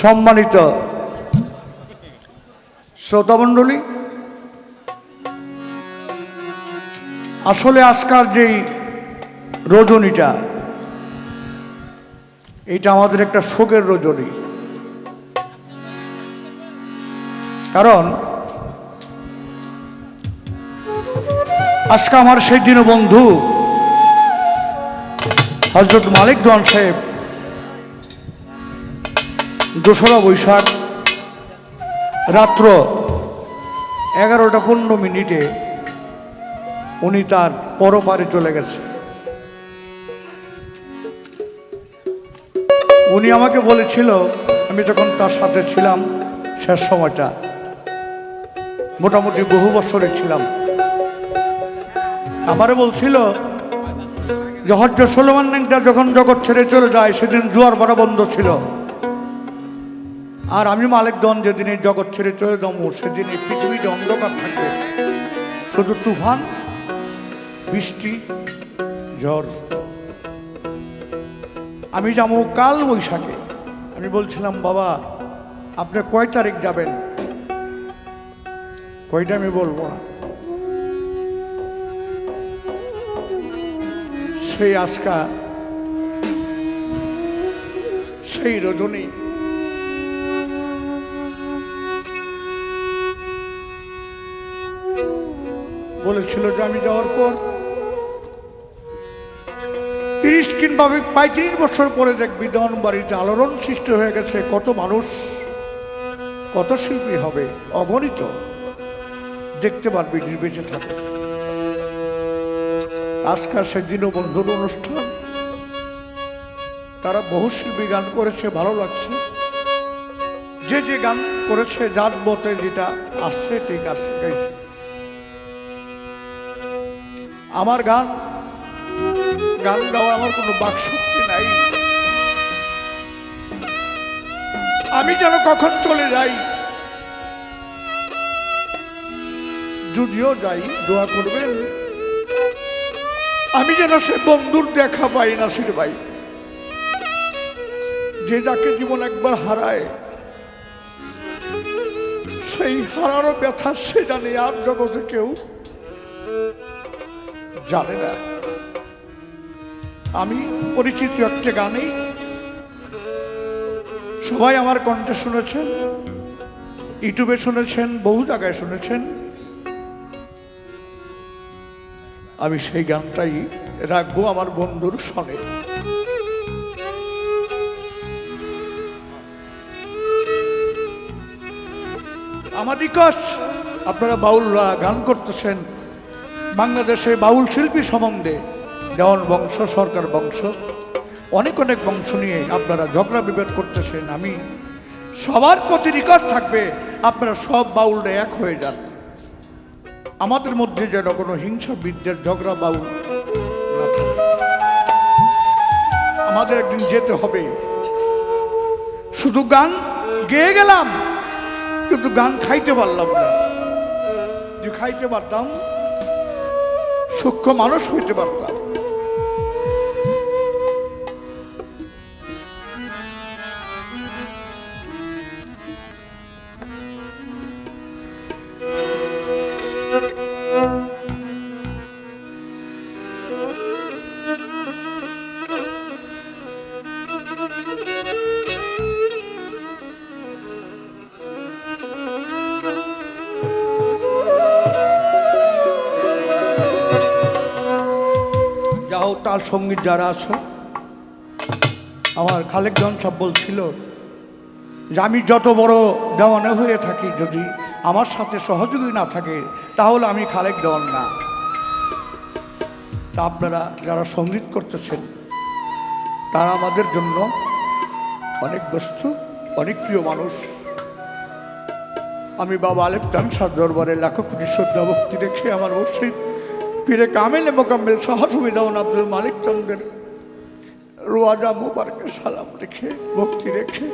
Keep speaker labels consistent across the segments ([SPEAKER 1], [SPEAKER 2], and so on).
[SPEAKER 1] সম্মানিত শ্রোতামণ্ডলী আসলে আজকার যেই রজনীটা, এইটা আমাদের একটা শোকের রজনী। কারণ আজকে আমার সেই দিন বন্ধু হজরত মালিক দোয়ান সাহেব দোসরা বৈশাখ, রাত্র এগারোটা পনেরো মিনিটে উনি তার পরপারে চলে গেছে। উনি আমাকে বলেছিল, আমি যখন তার সাথে ছিলাম শেষ সময়টা, মোটামুটি বহু বছরে ছিলাম আমারে বলছিল যে হজ্জ সোলমান যখন জগৎ ছেড়ে চলে যায়, সেদিন জোয়ার বড় বন্ধ ছিল। আর আমি মালিকগণ যেদিন এই জগৎ ছেড়ে চলে যাব, সেদিন এই পৃথিবীতে অন্ধকার থাকবে। শুধু তুফান, বৃষ্টি, ঝড়। আমি যাব কাল বৈশাখে। আমি বলছিলাম, বাবা, আপনি কয় তারিখ যাবেন? কয়টা আমি বলব না। সেই আজকা, সেই রজনী বলেছিল যে আমি যাওয়ার পর তিরিশ কিংবা পঁয়ত্রিশ বছর পরে দেখবি বাড়িতে আলোড়ন সৃষ্টি হয়ে গেছে, কত মানুষ, কত শিল্পী হবে, অগণিত। দেখতে পারবি নির্বেচে থাকে আজকাল সেদিনও বন্ধুর অনুষ্ঠান, তারা বহু শিল্পী গান করেছে, ভালো লাগছে। যে যে গান করেছে, যার মতে যেটা আসছে, ঠিক আসছে গাইছে আমার গান গান গাওয়া আমার কোনো বাকশক্তি নাই। আমি যেন কখন চলে যাই, যদিও যাই, দোয়া করবেন। আমি যেন সে বন্ধুর দেখা পাই না সির ভাই। যে যাকে জীবন একবার হারায়, সেই হারারও ব্যথা সে জানে, আর জগতে কেউ জানে না। আমি পরিচিত একটা গানে সবাই আমার কণ্ঠে শুনেছেন, ইউটিউবে শুনেছেন, বহু জায়গায় শুনেছেন। আমি সেই গানটাই রাখব আমার বন্ধুর সনে। আমার রিকোয়েস্ট আপনারা বাউলরা গান করতেছেন বাংলাদেশে বাউল শিল্পী সম্বন্ধে দেওয়ান বংশ, সরকার বংশ, অনেক অনেক বংশ নিয়ে আপনারা ঝগড়া বিভেদ করতেছেন। আমি সবার প্রতি রিকোয়েস্ট থাকবে, আপনারা সব বাউলরা এক হয়ে যান। আমাদের মধ্যে যেন কোনো হিংসা বিদ্যের ঝগড়া বাউল আমাদের একদিন যেতে হবে। শুধু গান গেয়ে গেলাম, কিন্তু গান খাইতে পারলাম না। যে খাইতে পারতাম সূক্ষ্ম মানুষ হইতে পারতাম। তার সংগীত যারা আছো, আমার খালেক জন সব বলছিল যে আমি যত বড় দেওয়ানে হয়ে থাকি, যদি আমার সাথে সহযোগী না থাকে, তাহলে আমি খালেক দেওয়ান না। তা আপনারা যারা সংগীত করতেছেন, তারা আমাদের জন্য অনেক বস্তু, অনেক প্রিয় মানুষ। আমি বাবা আলেপ চানসার দরবারে লাখো কোটি শ্রদ্ধা ভক্তি রেখে আমার অবশ্যই পীরে কামিল মোকাম্মিল সহ সুবিধাউন আব্দুল মালিক চন্দ্রের রোয়াজা মোবারকে সালাম রেখে, ভক্তি রেখে।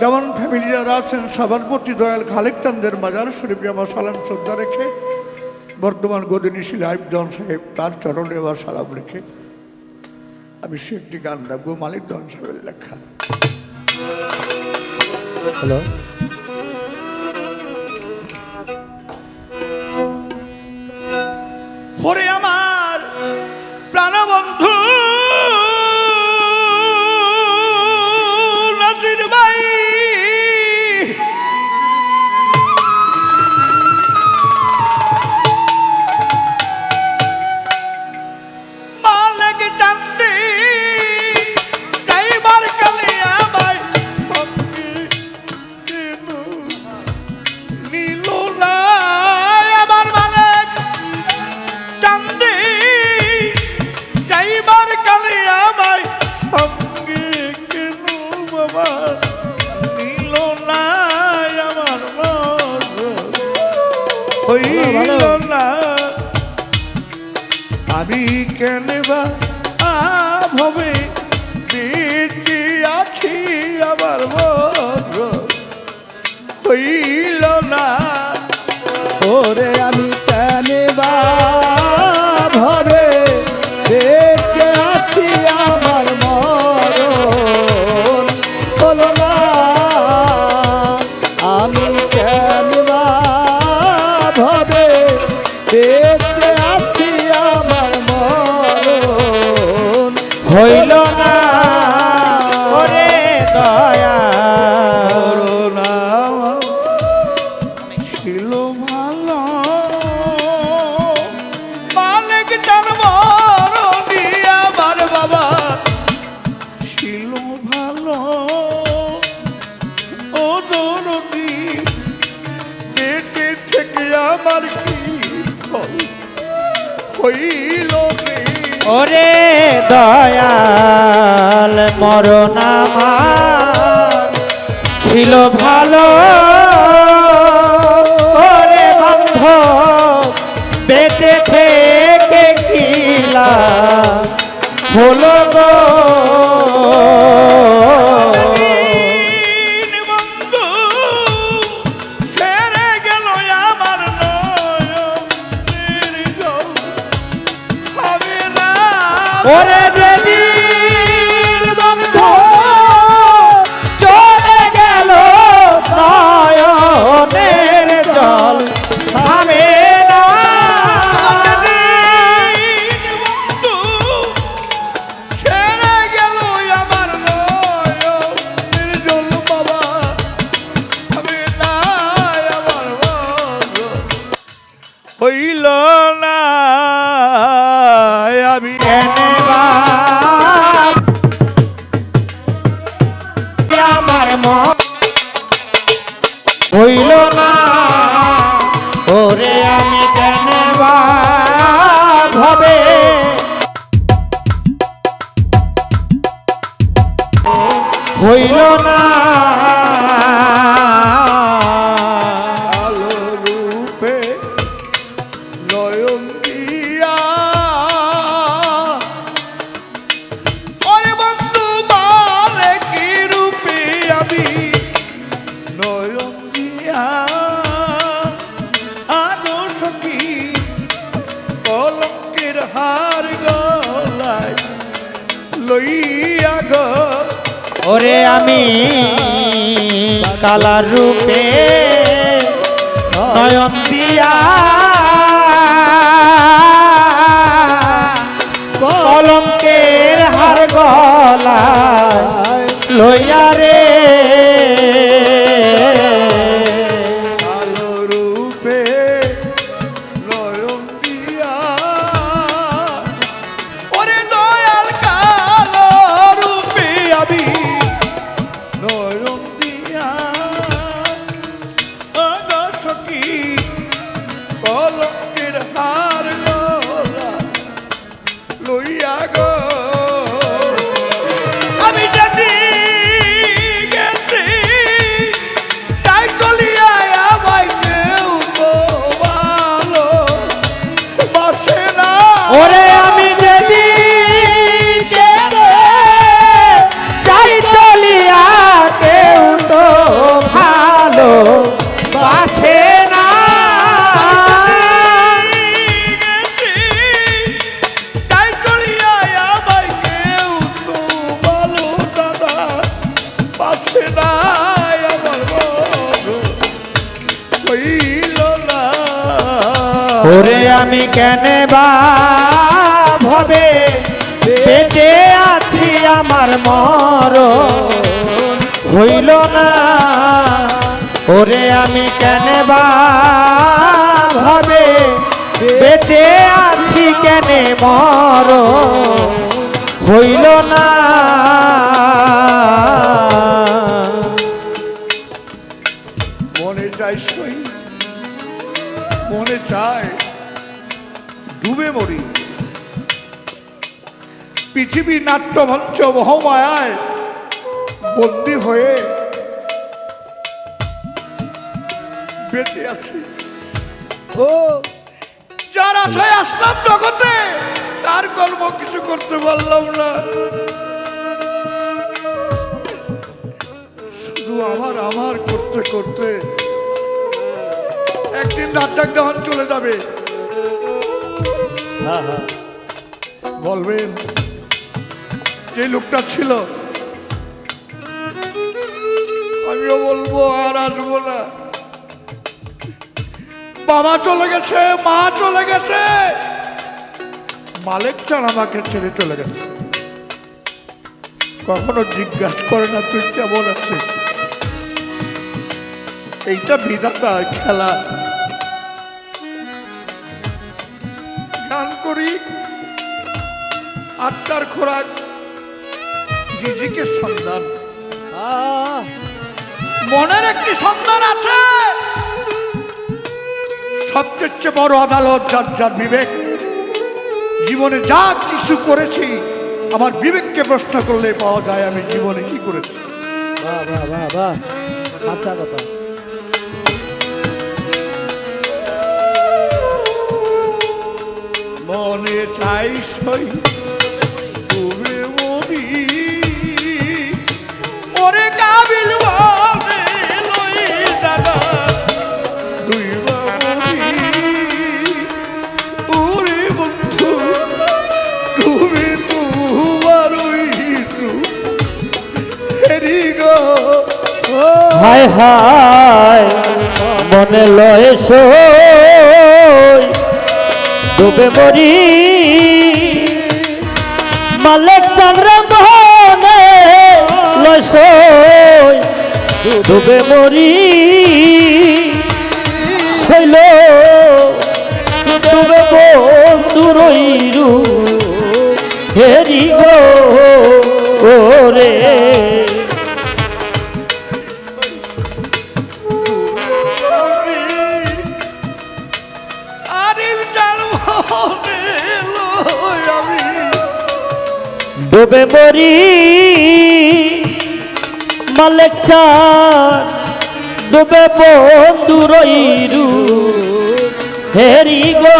[SPEAKER 1] যেমন ফ্যামিলি যারা আছেন, সবার প্রতি দয়াল খালেক চন্দ্রের মাজার শরীফ জামা সালাম শ্রদ্ধা রেখে, বর্তমান গদিনী শিল আইবদন সাহেব তার চরণে আমার সালাম রেখে, আমি সে একটি গান রাখব মালিক জন সাহেবের লেখা। হ্যালো।
[SPEAKER 2] can never হইল
[SPEAKER 1] ওরে দয়াল মরণামা ছিল ভালো। ওরে বন্ধ বেঁচে থেকে কিলা হলো
[SPEAKER 2] লইয়া গো
[SPEAKER 1] ওরে আমি
[SPEAKER 2] কালা রূপে নয়ন দিয়া কলঙ্কের হার গলা লইয়া
[SPEAKER 3] রে কেন বা ভবে বেঁচে আছি আমার মর হইল না। ওরে আমি কেন বা ভবে বেঁচে আছি কেন মর হইল না।
[SPEAKER 1] পৃথিবী নাট্যমঞ্চ মহামায়ায় বন্দী হয়ে বেঁচে আছি।
[SPEAKER 3] ও।
[SPEAKER 1] যার আশায় আসলাম জগতে তার কর্ম কিছু করতে পারলাম না। শুধু আমার আমার করতে করতে একদিন রাজ্জাক যখন চলে যাবে। বলবেন যে লোকটা ছিল, আমিও বলব আর আসব না। বাবা চলে গেছে, মা চলে গেছে। মালিক চান আমাকে ছেড়ে চলে গেছে। কখনো জিজ্ঞাসা করে না তুই কেমন আছিস। এইটা বিধাতা খেলা। গান করি, আত্মার খোরাক। রিজিকে সন্ধান। মনের একটি সন্ধান আছে। সবচেয়ে বড় আদালত যার যার বিবেক। জীবনে যা কিছু করেছি আমার বিবেককে প্রশ্ন করলে পাওয়া যায় আমি জীবনে কি করেছি।
[SPEAKER 3] আচ্ছা কথা
[SPEAKER 1] মনে চাই সই
[SPEAKER 3] হায় হায়, মনে লয় ডুবে মরি। মালিক চন্দ্র মনে লয় ডুবে মরি। শৈল, ডুবে বন্ধু রইরু হেরি ডুবে মরি মালিক চার ডুবে বন্ধু রইরু হেরি গো।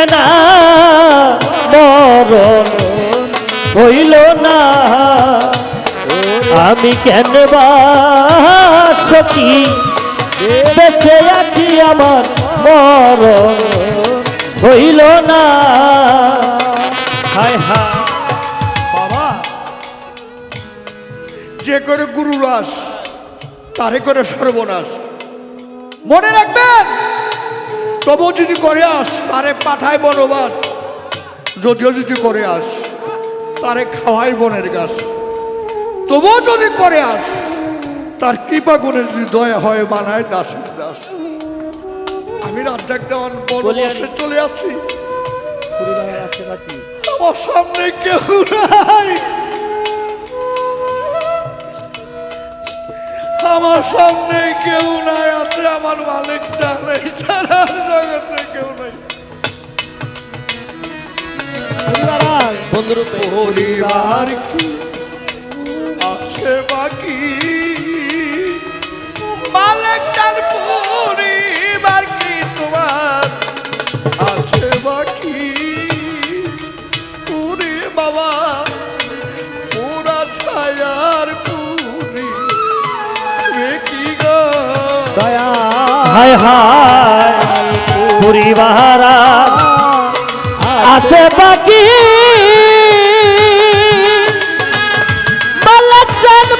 [SPEAKER 3] নিবে না হইল না। আমি কেন সখী? বেঁচে আছি আমার হইল না। হায় হায়,
[SPEAKER 1] বাবা। যে করে গুরুরাস তারে করে সর্বনাশ। মনে রাখবেন? তবু যদি করে আস তারে পাঠায় বনবাস। যদিও যদি করে আস তারে খাওয়াই বনের গাছ। তবুও যদি করে আস তার কৃপা গুণের যদি দয়া হয় বানায় দাসের দাস। আমি রাজ্জাক দেওয়ান বনবাসে চলে আসছি আমার সামনে কেউ নাই। আমার সামনে কেউ নাই। আছে আমার মালিক নেই জগতে কেউ নেই।
[SPEAKER 3] বন্ধুরূপে।
[SPEAKER 1] পরিবার কি আছে বাকি
[SPEAKER 3] হায় হায় পরিবারা আছে বাকি।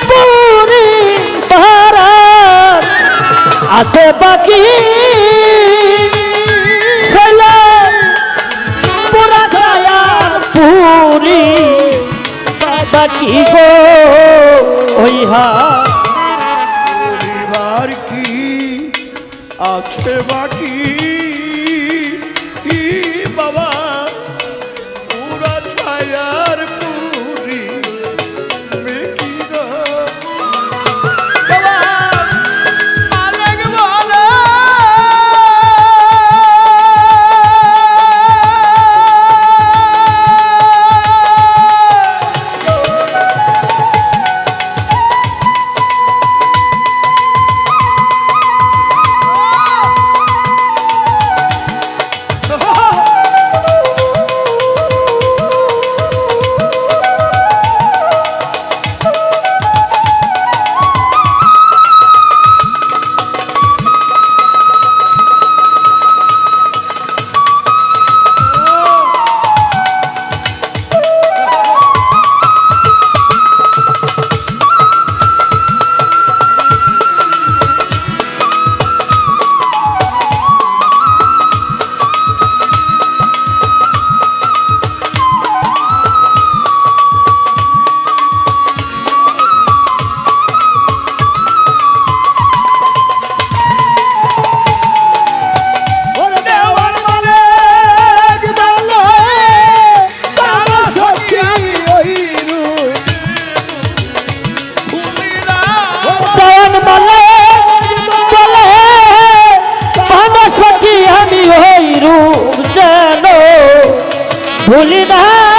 [SPEAKER 3] পুরি ভারত আছে বাকি। পুরি বাকি গো ওই হা
[SPEAKER 1] ভোলেনাথ